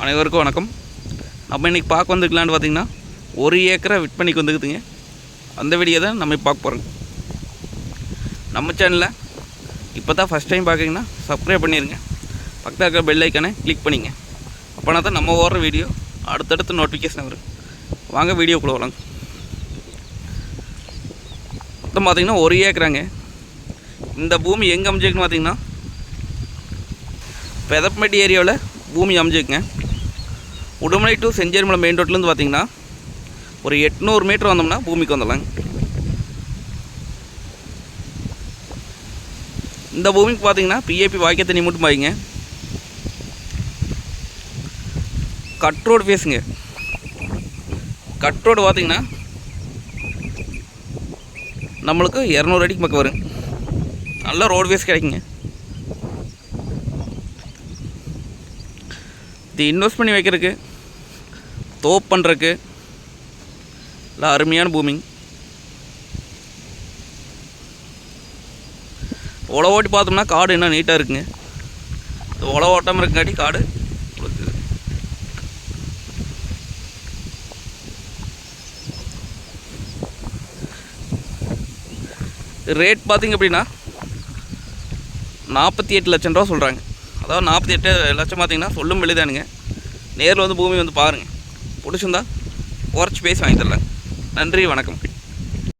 அனைவருக்கும் வணக்கம். நம்ம இன்றைக்கி பார்க்க வந்துருக்கலான்னு பார்த்தீங்கன்னா ஒரு ஏக்கரை விற்பனைக்கு வந்துக்குதுங்க அந்த வீடியோ தான் நம்ம பார்க்க போகிறோங்க நம்ம சேனலில் இப்போ தான் ஃபஸ்ட் டைம் பார்க்குறீங்கன்னா சப்ஸ்கிரைப் பண்ணிடுங்க பக்கத்தில் இருக்கிற பெல் ஐக்கானை கிளிக் பண்ணிங்க. அப்போனா தான் நம்ம ஓடுற வீடியோ அடுத்தடுத்து நோட்டிஃபிகேஷன் வரும். வாங்க வீடியோக்குள்ளே வரலாங்க மொத்தம் பார்த்தீங்கன்னா ஒரு ஏக்கராங்க. இந்த பூமி எங்கே அமைஞ்சிருக்குன்னு பார்த்தீங்கன்னா பெதப்பமேட்டி ஏரியாவில் பூமி அமைஞ்சிருக்குங்க. உடுமலை டு செஞ்சேரிமலை மெயின் ரோட்லேருந்து பார்த்தீங்கன்னா ஒரு எட்நூறு மீட்டர் வந்தோம்னா பூமிக்கு வந்துடலாங்க. இந்த பூமிக்கு பார்த்தீங்கன்னா பிஏபி வாய்க்க தண்ணி மட்டும் பாய்ங்க கட் ரோடு பேசுங்க கட் ரோடு பார்த்தீங்கன்னா நம்மளுக்கு இரநூறு அடிக்கு பக்கம் வரும். நல்ல ரோடு வேஸ் கிடைக்குங்க. இது இன்வெஸ்ட் பண்ணி வைக்கிறதுக்கு தோப் பண்ணுறதுக்கு இல்லை அருமையான பூமிங் உழவு ஓட்டி பார்த்தோம்னா காடு இன்னும் நீட்டாக இருக்குங்க. இந்த உழவு ஓட்டாமல் இருக்கங்காட்டி காடு உங்களுக்கு ரேட் பார்த்தீங்க அப்படின்னா நாற்பத்தி எட்டு லட்சம் ரூபா சொல்கிறாங்க அதாவது நாற்பத்தி எட்டு லட்சம் பார்த்தீங்கன்னா சொல்லும் வெளிதானுங்க நேரில் வந்து பூமி வந்து பாருங்கள் பிடிச்சிருந்தா குறைச்சி பேசி வாங்கி தரலாம் நன்றி வணக்கம்.